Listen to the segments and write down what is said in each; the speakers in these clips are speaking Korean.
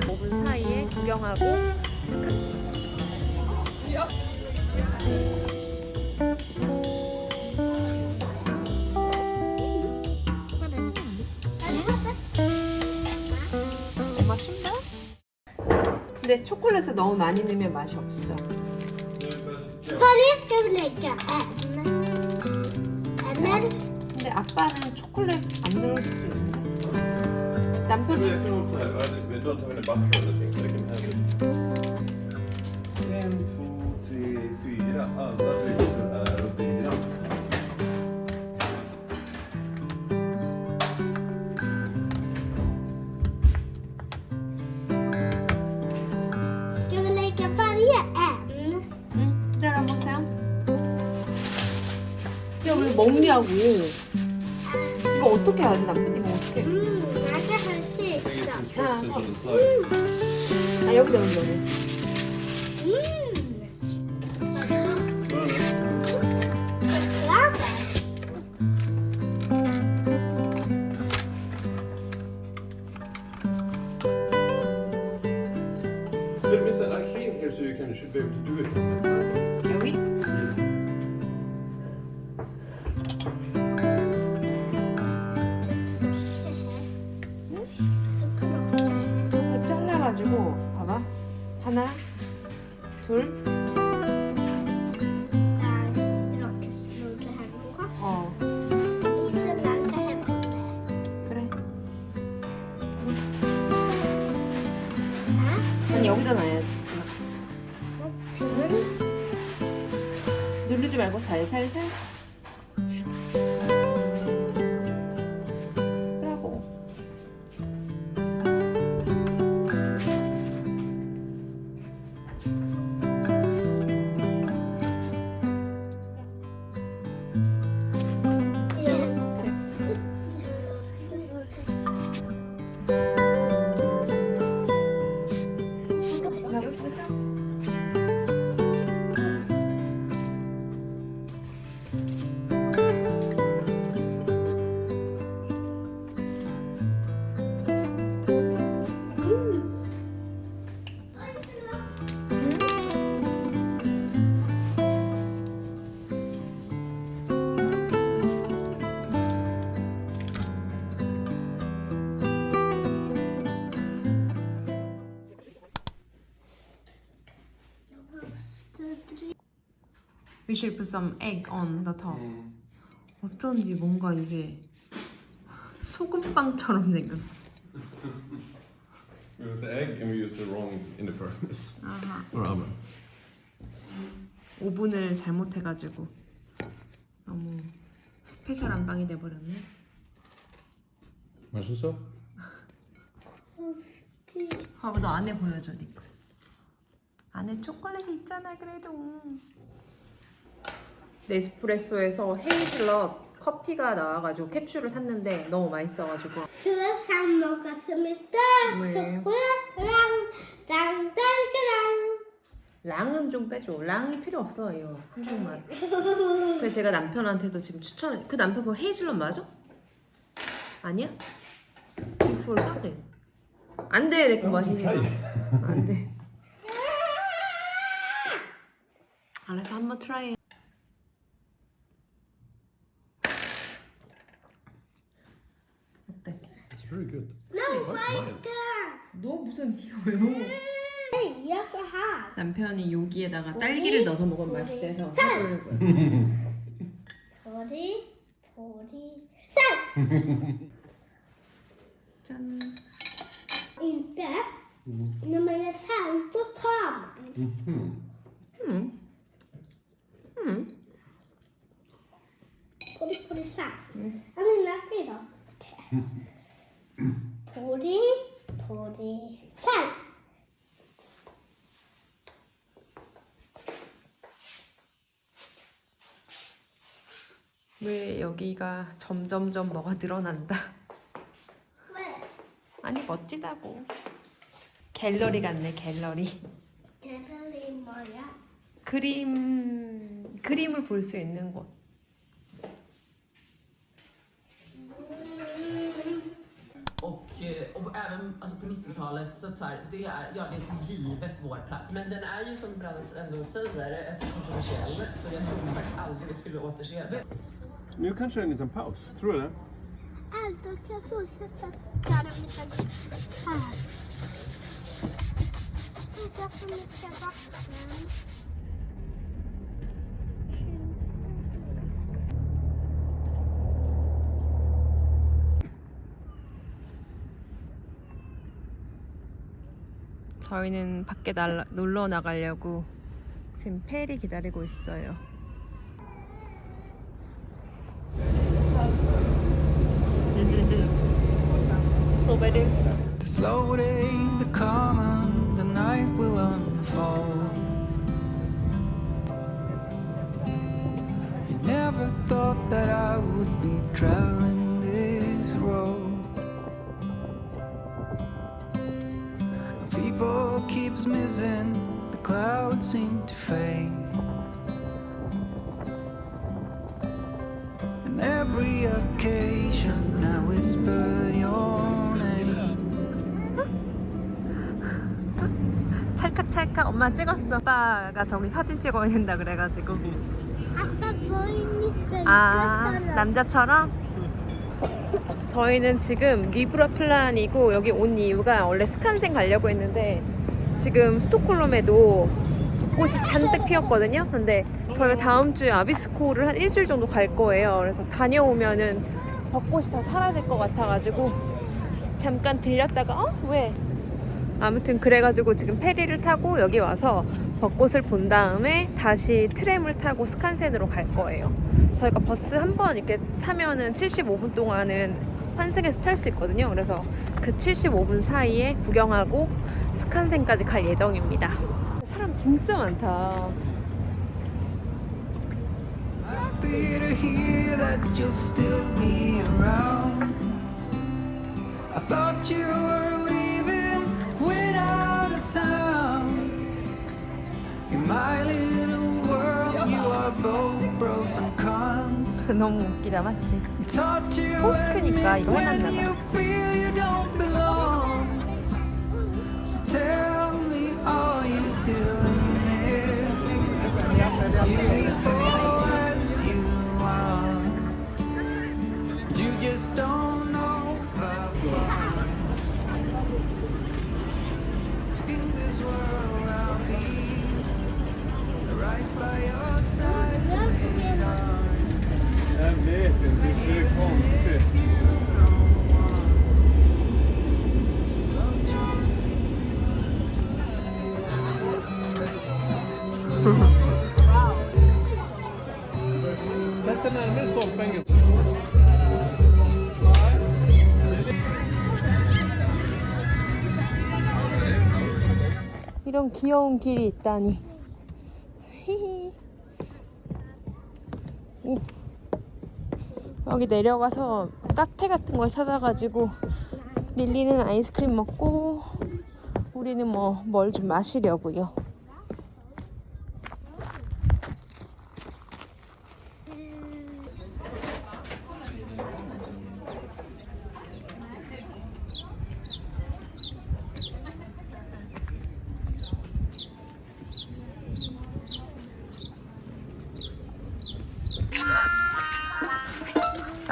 5분 사이에 구경하고 맛있다. 근데 초콜릿을 너무 많이 넣으면 맛이 없어. En. Eller? 근데 아빠는 초콜릿 안 넣을 수도 있는데. Men 남편이 kan också säga, men då tar vi en butter eller någonting så jag kan hälla En, två, tre, fyra. Alla drycker är och dyra. Ska vi lägga varje en? 응, 기다려보세요. 이게 왜 먹냐고. 이거 어떻게 하지 남편? 이거 어떻게? Mm, Lägg kexat. instructions on the side. 아 여기다 여기 여기. Mm. Det? Choklad. Let me say, I clean here so you can should be able to do it. 빙을? 누르지 말고 살살살. We should put some egg on the top. 어쩐지 뭔가 이게 소금빵처럼 생겼어. We use the egg and we use the wrong in the furnace. 아하. Or oven. 오븐을 잘못해가지고 너무 스페셜한 빵이 돼버렸네. 맛있어? 봐봐 너 안에 보여줘 니꺼. 안에 초콜릿이 있잖아 그래도. 네스프레소에서 헤이즐넛 커피가 나와가지고 캡슐을 샀는데 너무 맛있어가지고 idag. Nej. Choklad, rang, rang, rang, 랑은 좀 빼줘. 랑이 필요 없어 이거 한국말. 그래서 제가 남편한테도 지금 추천해. 그 남편 그거 헤이즐넛 맞아? 아니야? 디폴 까래. 안돼 내거 마시지 마. 안 돼. 알았어 한번 트라이. 어때? It's very good. No, like 너 무슨 네가 왜 먹어? Nej, gör så här. 남편이 여기에다가 딸기를 넣어서 먹으면 맛있대서 해보려고요. Pori, pori. Sen! 짠. Här, då tar man. 음. 음. Här. Ja, men lät mig pori. Sen! 왜 여기가 점점점 뭐가 늘어난다. 왜? 아니 멋지다고. 갤러리 같네 갤러리. 갤러리 뭐야? 그림 그림을 볼 수 있는 곳. Alltså på 90-talet så att så här, det är, ja, det är ett givet vårplagg. Men den är ju som Brands ändå säger, alltså kontroversiell. Så jag tror faktiskt aldrig vi skulle återse det. Nu kanske det är en liten paus, tror du det? Allt, kan jag fortsätta här. Jag mycket vatten. 저희는 밖에 날라, 놀러 나가려고 지금 페리 기다리고 있어요. 소베리 Keeps missing, the clouds seem to fade. And every occasion I whisper your name. 찰칵찰칵 엄마 찍었어. 오빠가 저기 사진 찍어야 된다 그래가지고. 아빠 보이니까 아. 남자처럼? 저희는 지금 리브라 플란이고 여기 온 이유가 원래 스칸센 가려고 했는데 지금 스톡홀름에도 벚꽃이 잔뜩 피었거든요. 근데 저희가 다음 주에 아비스코를 한 일주일 정도 갈 거예요. 그래서 다녀오면은 벚꽃이 다 사라질 것 같아가지고 잠깐 들렸다가 어? 왜? 아무튼 그래가지고 지금 페리를 타고 여기 와서 벚꽃을 본 다음에 다시 트램을 타고 스칸센으로 갈 거예요. 저희가 버스 한 번 이렇게 타면은 75분 동안은 환승해서 탈 수 있거든요. 그래서 그 75분 사이에 구경하고 스칸센까지 갈 예정입니다. 사람 진짜 많다. 너무 웃기다, 맞지? 포스트니까 이거 해놨나 when 봐. 이런 귀여운 길이 있다니. 여기 내려가서 카페 같은 걸 찾아가지고 릴리는 아이스크림 먹고 우리는 뭐 뭘 좀 마시려고요.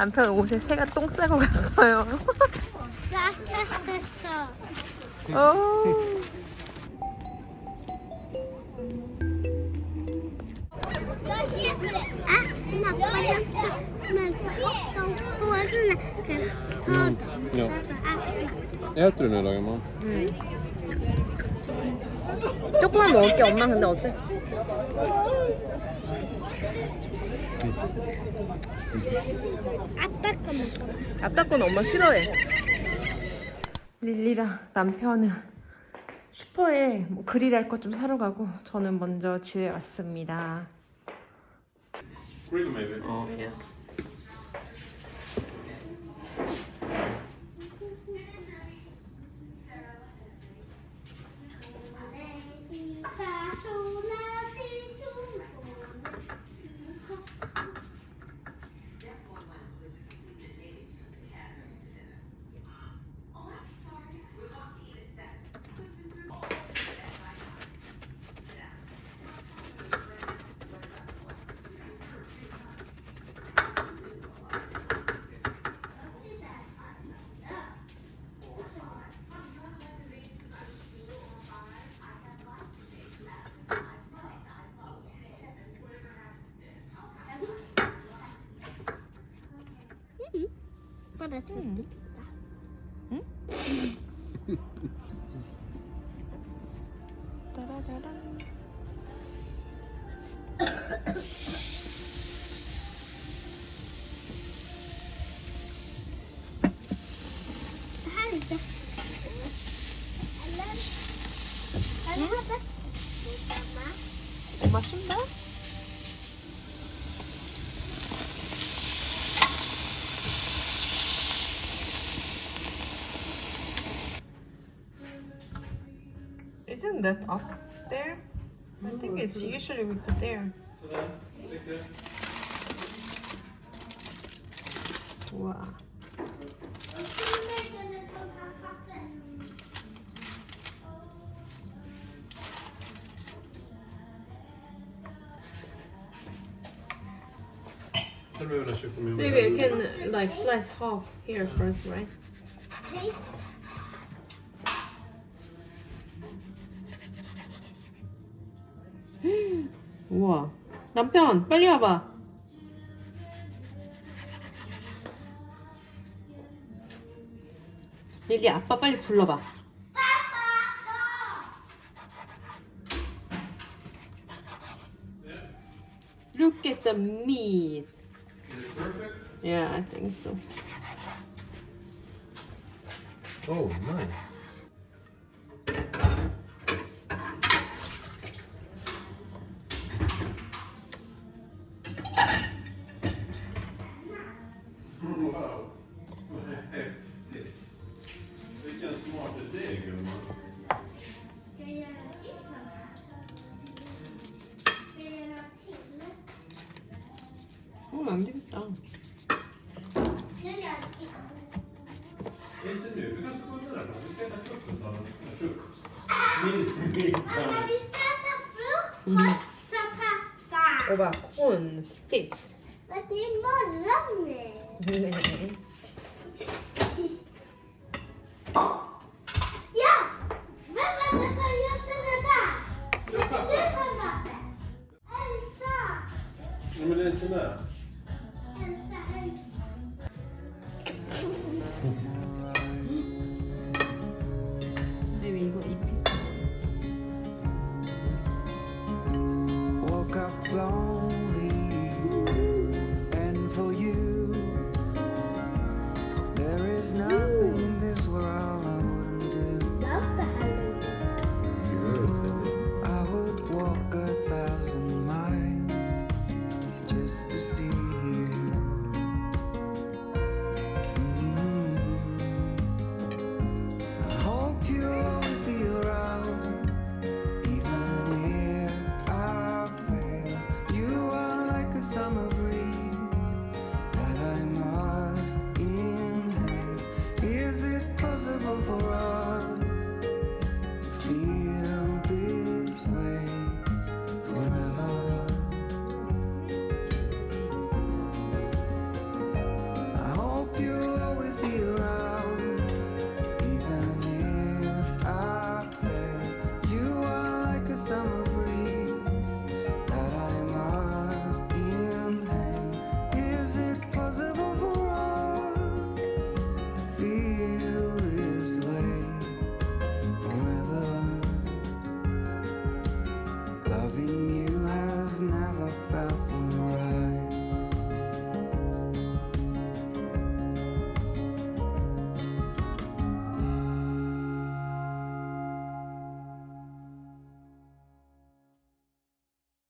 남편 옷에 새가 똥 싸고 갔어요. 싹했어. 어. 아, smart 빠졌어. smälte som fåglarna kan ta dem. Ja. Därför axlar. Äter du nu då gumman? 조금만 먹을게 엄마 근데 어째? 아빠 거 먹어. 아빠 건 엄마 싫어해. 릴리랑 남편은 슈퍼에 뭐 그릴할 것 좀 사러 가고 저는 먼저 집에 왔습니다. Grill maybe? Bäst mm. Det Isn't that up there? I think it's usually we put there. Wow. Sen behöver jag köpa min Maybe I can like slice half here first, right? 우와. 남편, 빨리 와봐. 릴리 아빠 빨리 불러봐. Look at the meat. Yeah, I think so. Oh, nice. 어, 안 되겠다. Ska jag göra till? Inte nu, vi kan stå under den. Vi ska äta frukost. Anna. Frukost. Min middag. Mamma, vi ska äta frukost som pappa. Och vad konstigt. Men det är morgon nu. Ja! Vem var det som gjorde det där? Det var du som var det. Elsa! Ja, men det är inte där.